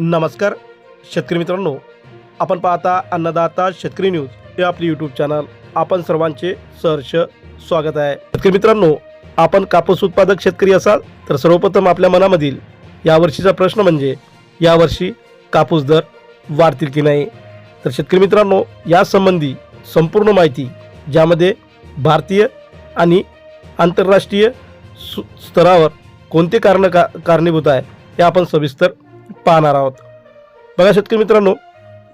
नमस्कार शेतकरी मित्रांनो. आपण पाहता अन्नदाता शेतकरी न्यूज हे आपले यूट्यूब चॅनल आपण सर्वांचे सहर्ष स्वागत आहे. शेतकरी मित्रांनो आपण कापूस उत्पादक शेतकरी असाल तर सर्वप्रथम आपल्या मनामधील यावर्षीचा प्रश्न म्हणजे यावर्षी कापूस दर वाढतील की नाही? तर शेतकरी मित्रांनो यासंबंधी संपूर्ण माहिती ज्यामध्ये भारतीय आणि आंतरराष्ट्रीय सु स्तरावर कोणते कारणं का कारणीभूत आहे हे आपण सविस्तर पाहणार आहोत. बघा शेतकरी मित्रांनो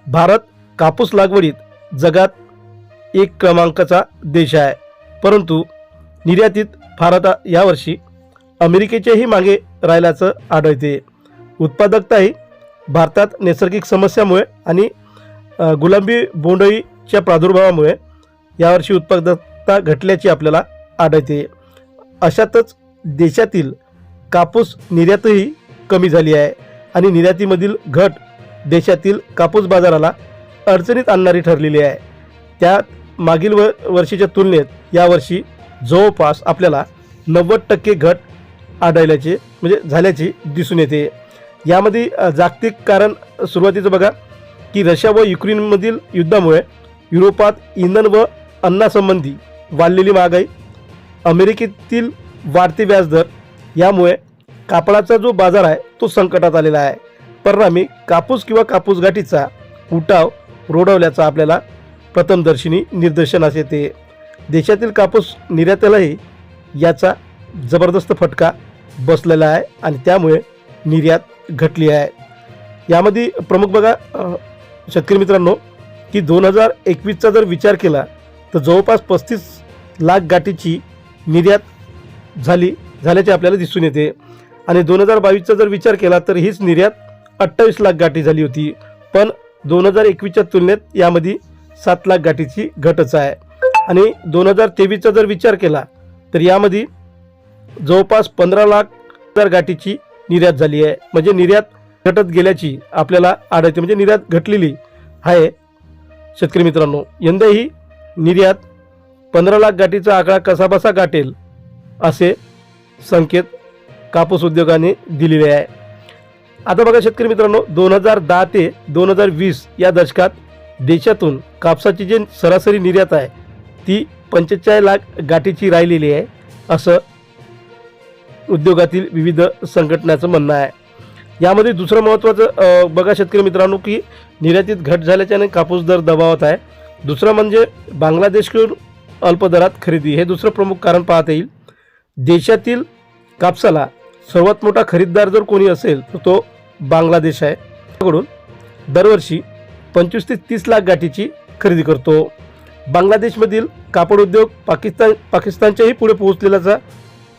भारत कापूस लागवडीत जगात एक क्रमांकाचा देश आहे. परंतु निर्यातीत भारत यावर्षी अमेरिकेच्याही मागे राहिल्याचं आढळते. उत्पादकताही भारतात नैसर्गिक समस्यामुळे आणि गुलाबी बोंडअळीच्या प्रादुर्भावामुळे यावर्षी उत्पादकता घटल्याची आपल्याला आढळते. अशातच देशातील कापूस निर्यातही कमी झाली आहे. आणि निर्यातीमधील घट देशातील कापूस बाजाराला अडचणीत आणणारी ठरलेली आहे. त्यात मागील व वर्षीच्या तुलनेत यावर्षी जवळपास आपल्याला नव्वद टक्के घट आढळल्याचे म्हणजे झाल्याची दिसून येते. यामध्ये जागतिक कारण सुरुवातीचं बघा की रशिया व युक्रेनमधील युद्धामुळे युरोपात इंधन व अन्नासंबंधी वाढलेली महागाई अमेरिकेतील वाढते व्याजदर यामुळे कापडाचा जो बाजार आहे तो संकटात आलेला आहे. परिणामी कापूस किंवा कापूस गाठीचा उठाव रोडवल्याचा आपल्याला प्रथमदर्शनी निदर्शनास येते. देशातील कापूस निर्यातीलाही याचा जबरदस्त फटका बसलेला आहे आणि त्यामुळे निर्यात घटली आहे. यामध्ये प्रमुख बघा शेतकरी मित्रांनो की दोन हजार एकवीसचा जर विचार केला तर जवळपास पस्तीस लाख गाठीची निर्यात झाली झाल्याचे आपल्याला दिसून येते. आणि दोन हजार बावीसचा जर विचार केला तर हीच निर्यात अठ्ठावीस लाख गाठी झाली होती. पण दोन हजार एकवीसच्या तुलनेत यामध्ये सात लाख गाठीची घटच आहे. आणि दोन हजार तेवीसचा जर विचार केला तर यामध्ये जवळपास पंधरा लाख हजार गाठीची निर्यात झाली आहे. म्हणजे निर्यात घटत गेल्याची आपल्याला आढळते. म्हणजे निर्यात घटलेली आहे. शेतकरी मित्रांनो यंदाही निर्यात पंधरा लाख गाठीचा आकडा कसाबसा गाठेल असे संकेत कापूस उद्योगाने दिलेले आहे. आता बघा शेतकरी मित्रांनो दोन हजार दहा ते दोन हजार वीस या दशकात देशातून कापसाची जी सरासरी निर्यात आहे ती पंचेचाळीस लाख गाठीची राहिलेली आहे असं उद्योगातील विविध संघटनाचं म्हणणं आहे. यामध्ये दुसरं महत्त्वाचं बघा शेतकरी मित्रांनो की निर्यातीत घट झाल्याच्याने कापूस दर दबावत आहे. दुसरं म्हणजे बांगलादेशकडून अल्प दरात खरेदी हे दुसरं प्रमुख कारण पाहता येईल. देशातील कापसाला सर्वात मोठा खरीददार जर कोणी असेल तर तो बांगलादेश आहे. त्याकडून दरवर्षी पंचवीस ते तीस लाख गाठीची खरेदी करतो. बांगलादेशमधील कापड उद्योग पाकिस्तान पाकिस्तानच्याही पुढे पोहोचलेलाचा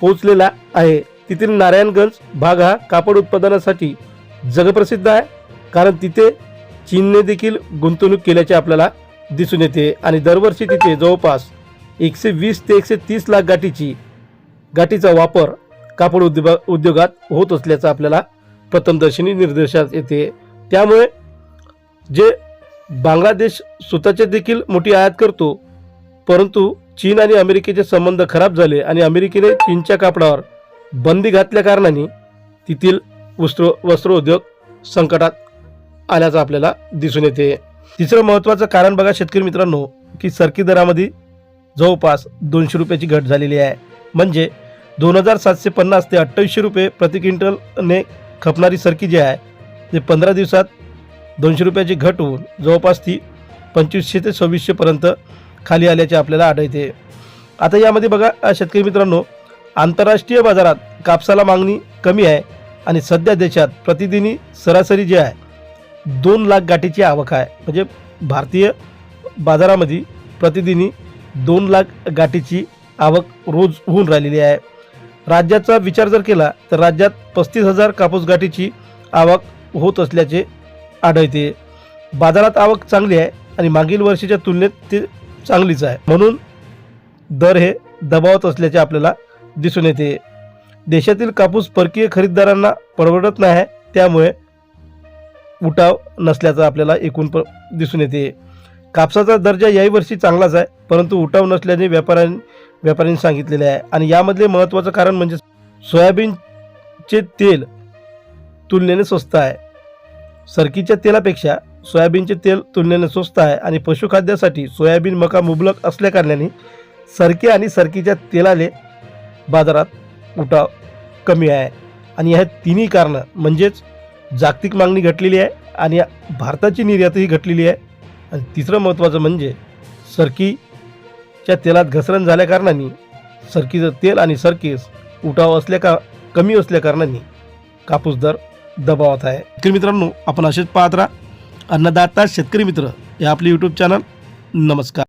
पोहोचलेला आहे. तेथील नारायणगंज भाग हा कापड उत्पादनासाठी जगप्रसिद्ध आहे. कारण तिथे चीनने देखील गुंतवणूक केल्याचे आपल्याला दिसून येते. आणि दरवर्षी तिथे जवळपास एकशे वीस ते एकशे तीस लाख गाठीची गाठीचा वापर कापड उद्योगा उद्योगात होत असल्याचं आपल्याला प्रथमदर्शनी निर्देशात येते. त्यामुळे जे बांगलादेश स्वतःचे देखील मोठी आयात करतो परंतु चीन आणि अमेरिकेचे संबंध खराब झाले आणि अमेरिकेने चीनच्या कापडावर बंदी घातल्या कारणाने तेथील वस्त्र वस्त्रोद्योग संकटात आल्याचं आपल्याला दिसून येते. तिसरं महत्त्वाचं कारण बघा शेतकरी मित्रांनो की सरकी दरामध्ये जवळपास दोनशे रुपयाची घट झालेली आहे. म्हणजे दोन हजार सातशे पन्नास ते अठ्ठावीसशे रुपये प्रति क्विंटलने खपणारी सरकी जी आहे ते पंधरा दिवसात दोनशे रुपयाची घट होऊन जवळपास ती पंचवीसशे ते सव्वीसशेपर्यंत खाली आल्याचे आपल्याला आढळते. आता यामध्ये बघा शेतकरी मित्रांनो आंतरराष्ट्रीय बाजारात कापसाला मागणी कमी आहे आणि सध्या देशात प्रतिदिनी सरासरी जी आहे दोन लाख गाठीची आवक आहे. म्हणजे भारतीय बाजारामध्ये प्रतिदिनी दोन लाख गाठीची आवक रोज होऊन राहिलेली आहे. राज्याचा विचार जर केला तर राज्यात पस्तीस हजार कापूस गाठीची आवक होत असल्याचे आढळते. बाजारात आवक चांगली आहे आणि मागील वर्षीच्या तुलनेत ते चांगलीच आहे. म्हणून दर हे दबावत असल्याचे आपल्याला दिसून येते. देशातील कापूस परकीय खरेदीदारांना परवडत नाही आहे त्यामुळे उठाव नसल्याचा आपल्याला एकूण प दिसून येते. कापसाचा दर्जा याही वर्षी चांगलाच आहे परंतु उठाव नसल्याने व्यापाऱ्यांनी व्यापाऱ्यांनी सांगितलेले आहे. आणि यामधले महत्त्वाचं कारण म्हणजे सोयाबीनचे तेल तुलनेने स्वस्त आहे. सरकीच्या तेलापेक्षा सोयाबीनचे तेल तुलनेने स्वस्त आहे आणि पशुखाद्यासाठी सोयाबीन मका मुबलक असल्याकारणाने सरकी आणि सरकीच्या तेलाले बाजारात उठाव कमी आहे. आणि ह्या तिन्ही कारणं म्हणजेच जागतिक मागणी घटलेली आहे आणि भारताची निर्यातही घटलेली आहे. आणि तिसरं महत्त्वाचं म्हणजे सरकी च्या तेलात घसरण झाल्या कारणाने सरकीचं तेल आणि सरकीस उठाव असल्या का कमी असल्या कारणाने कापूस दर दबावात आहे. शेतकरी मित्रांनो आपण असेच पाहत राहा. अन्नदाता शेतकरी मित्र हे आपले यूट्यूब चॅनल नमस्कार.